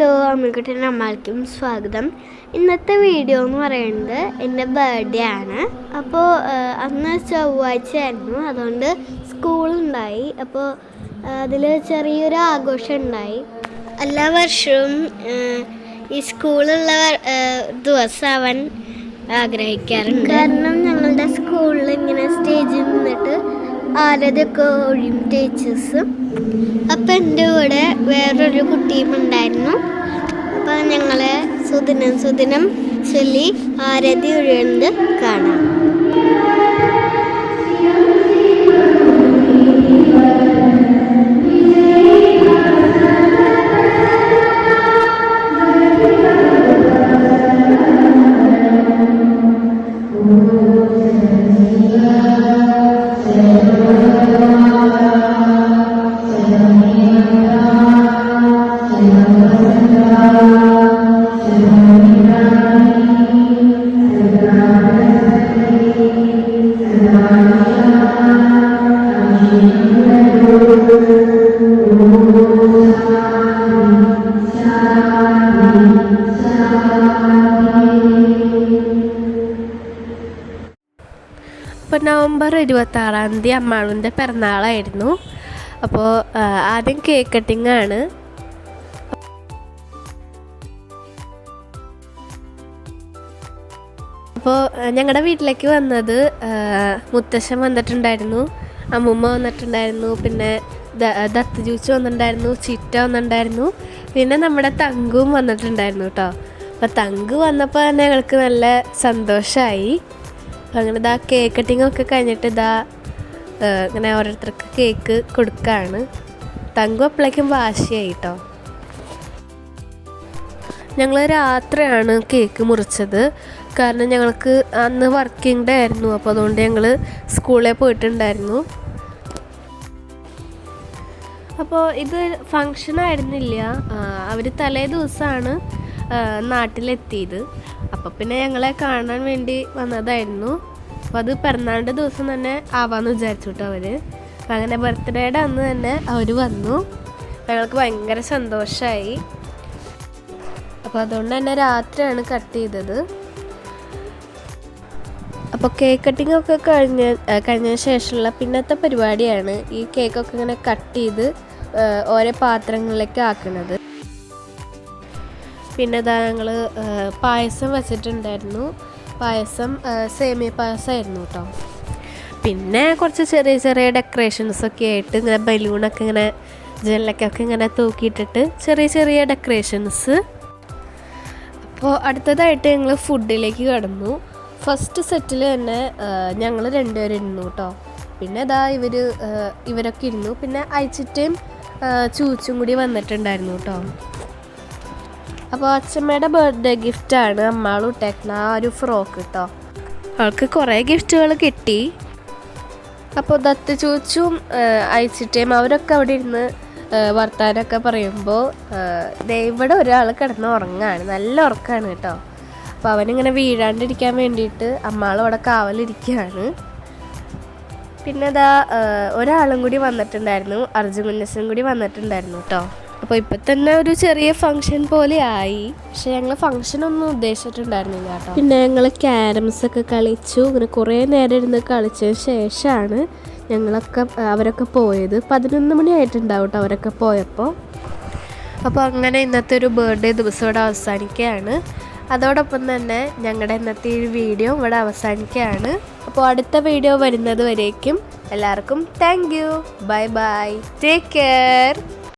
Hello അമ്മക്കുട്ടൻ അമ്മയ്ക്കും സ്വാഗതം. ഇന്നത്തെ വീഡിയോ എന്ന് പറയുന്നത് എന്റെ ബർത്ത്ഡേ ആണ്. അപ്പോൾ അന്ന് ചൊവ്വാഴ്ച ആയിരുന്നു. അതുകൊണ്ട് സ്കൂളുണ്ടായി അപ്പോൾ അതിൽ ചെറിയൊരു ആഘോഷം ഉണ്ടായി. എല്ലാ വർഷവും ഈ സ്കൂളുള്ള ദിവസം അവൻ ആഗ്രഹിക്കാറുണ്ട്. കാരണം ഞങ്ങളുടെ സ്കൂളിൽ ഇങ്ങനെ സ്റ്റേജിൽ ആരതൊക്കെ ഒഴിയും ടീച്ചേഴ്സും അപ്പം എന്റെ കൂടെ വേറൊരു കുട്ടിയും ഉണ്ടായിരുന്നു. അപ്പം ഞങ്ങളെ സുദിനം സുദിനം ചൊല്ലി ആരതി ഒഴിയുന്നത് കാണാം. ഇപ്പോൾ നവംബർ ഇരുപത്താറാം തീയതി അമ്മാളുന്റെ പിറന്നാളായിരുന്നു. അപ്പോൾ ആദ്യം കേക്ക് കട്ടിംഗ് ആണ്. അപ്പോൾ ഞങ്ങളുടെ വീട്ടിലേക്ക് വന്നത് മുത്തശ്ശൻ വന്നിട്ടുണ്ടായിരുന്നു അമ്മൂമ്മ വന്നിട്ടുണ്ടായിരുന്നു പിന്നെ ദത്ത് ജ്യൂസ് വന്നിട്ടുണ്ടായിരുന്നു ചിറ്റ വന്നിട്ടുണ്ടായിരുന്നു പിന്നെ നമ്മുടെ തങ്കും വന്നിട്ടുണ്ടായിരുന്നു കേട്ടോ അപ്പോൾ തങ്ക് വന്നപ്പോൾ തന്നെ ഞങ്ങൾക്ക് നല്ല സന്തോഷമായി അങ്ങനെ ഇതാ കേക്ക് കട്ടിങ് ഒക്കെ കഴിഞ്ഞിട്ട് ഇതാ ഇങ്ങനെ ഓരോരുത്തർക്ക് കേക്ക് കൊടുക്കുകയാണ് തങ്കു അപ്പോഴേക്കും വാശിയായി കേട്ടോ ഞങ്ങൾ രാത്രിയാണ് കേക്ക് മുറിച്ചത്. കാരണം ഞങ്ങൾക്ക് അന്ന് വർക്കിംഗ് ഡേ ആയിരുന്നു. അപ്പോൾ അതുകൊണ്ട് ഞങ്ങൾ സ്കൂളിൽ പോയിട്ടുണ്ടായിരുന്നു. അപ്പോൾ ഇത് ഫങ്ഷൻ ആയിരുന്നില്ല. അവർ തലേ ദിവസമാണ് നാട്ടിലെത്തിയത്. അപ്പോൾ പിന്നെ ഞങ്ങളെ കാണാൻ വേണ്ടി വന്നതായിരുന്നു. അപ്പോൾ അത് പിറന്നാളിന്റെ ദിവസം തന്നെ ആവാമെന്ന് വിചാരിച്ചു കേട്ടോ അവർ അപ്പം അങ്ങനെ ബർത്ത്ഡേയുടെ അന്ന് തന്നെ അവർ വന്നു. ഞങ്ങൾക്ക് ഭയങ്കര സന്തോഷമായി അപ്പോൾ അതുകൊണ്ട് തന്നെ രാത്രിയാണ് കട്ട് ചെയ്തത്. അപ്പോൾ കേക്ക് കട്ടിംഗ് ഒക്കെ കഴിഞ്ഞ കഴിഞ്ഞതിന് ശേഷമുള്ള പിന്നത്തെ പരിപാടിയാണ് ഈ കേക്കൊക്കെ ഇങ്ങനെ കട്ട് ചെയ്ത് ഓരോ പാത്രങ്ങളിലേക്ക് ആക്കുന്നത്. പിന്നെ ഇതാ ഞങ്ങൾ പായസം വെച്ചിട്ടുണ്ടായിരുന്നു. പായസം സേമി സേമിയ പായസമായിരുന്നു കേട്ടോ പിന്നെ കുറച്ച് ചെറിയ ചെറിയ ഡെക്കറേഷൻസ് ഒക്കെ ആയിട്ട് ഇങ്ങനെ ബലൂണൊക്കെ ഇങ്ങനെ ജെല്ലൊക്കെ ഇങ്ങനെ തൂക്കിയിട്ടിട്ട് ചെറിയ ചെറിയ ഡെക്കറേഷൻസ് അപ്പോൾ അടുത്തതായിട്ട് ഞങ്ങൾ ഫുഡിലേക്ക് കടന്നു. ഫസ്റ്റ് സെറ്റിൽ തന്നെ ഞങ്ങൾ രണ്ടുപേരും ഇരുന്നു കേട്ടോ പിന്നെ ഇതാ ഇവർ ഇവരൊക്കെ ഇരുന്നു. പിന്നെ അയച്ചിട്ടേയും ചൂച്ചും കൂടി വന്നിട്ടുണ്ടായിരുന്നു കേട്ടോ അപ്പോൾ അച്ഛമ്മയുടെ ബർത്ത്ഡേ ഗിഫ്റ്റാണ് അമ്മാൾ ഇട്ടേക്കുന്ന ആ ഒരു ഫ്രോക്ക് കേട്ടോ അവൾക്ക് കുറേ ഗിഫ്റ്റുകൾ കിട്ടി. അപ്പോൾ ദത്ത് ചോച്ചും അയച്ചിട്ടേം അവരൊക്കെ അവിടെ ഇരുന്ന് വർത്താനൊക്കെ വർത്താനമൊക്കെ പറയുമ്പോൾ ഇവിടെ ഒരാൾ കിടന്ന് ഉറങ്ങാണ് നല്ല ഉറക്കാണ് കേട്ടോ. അപ്പോൾ അവനിങ്ങനെ വീഴാണ്ടിരിക്കാൻ വേണ്ടിയിട്ട് അമ്മാളും അവിടെ കാവലിരിക്കുകയാണ്. പിന്നെ ഇതാ ഒരാളും കൂടി വന്നിട്ടുണ്ടായിരുന്നു അർജുൻ കുഞ്ഞസും കൂടി വന്നിട്ടുണ്ടായിരുന്നു കേട്ടോ. അപ്പോൾ ഇപ്പം തന്നെ ഒരു ചെറിയ ഫംഗ്ഷൻ പോലെ ആയി പക്ഷെ ഞങ്ങൾ ഫംഗ്ഷൻ ഒന്നും ഉദ്ദേശിച്ചിട്ടുണ്ടായിരുന്നില്ല കേട്ടോ. പിന്നെ ഞങ്ങൾ ക്യാരംസ് ഒക്കെ കളിച്ചു. അങ്ങനെ കുറേ നേരം ഇരുന്ന് കളിച്ചതിന് ശേഷമാണ് ഞങ്ങളൊക്കെ അവരൊക്കെ പോയത്. പതിനൊന്ന് മണി ആയിട്ടുണ്ടാവും കേട്ടോ അവരൊക്കെ പോയപ്പോൾ അപ്പോൾ അങ്ങനെ ഇന്നത്തെ ഒരു ബർത്ത്ഡേ ദിവസം ഇവിടെ അവസാനിക്കുകയാണ്. അതോടൊപ്പം തന്നെ ഞങ്ങളുടെ ഇന്നത്തെ ഈ വീഡിയോ ഇവിടെ അവസാനിക്കുകയാണ്. അപ്പോൾ അടുത്ത വീഡിയോ വരുന്നത് വരേക്കും എല്ലാവർക്കും thank you bye bye take care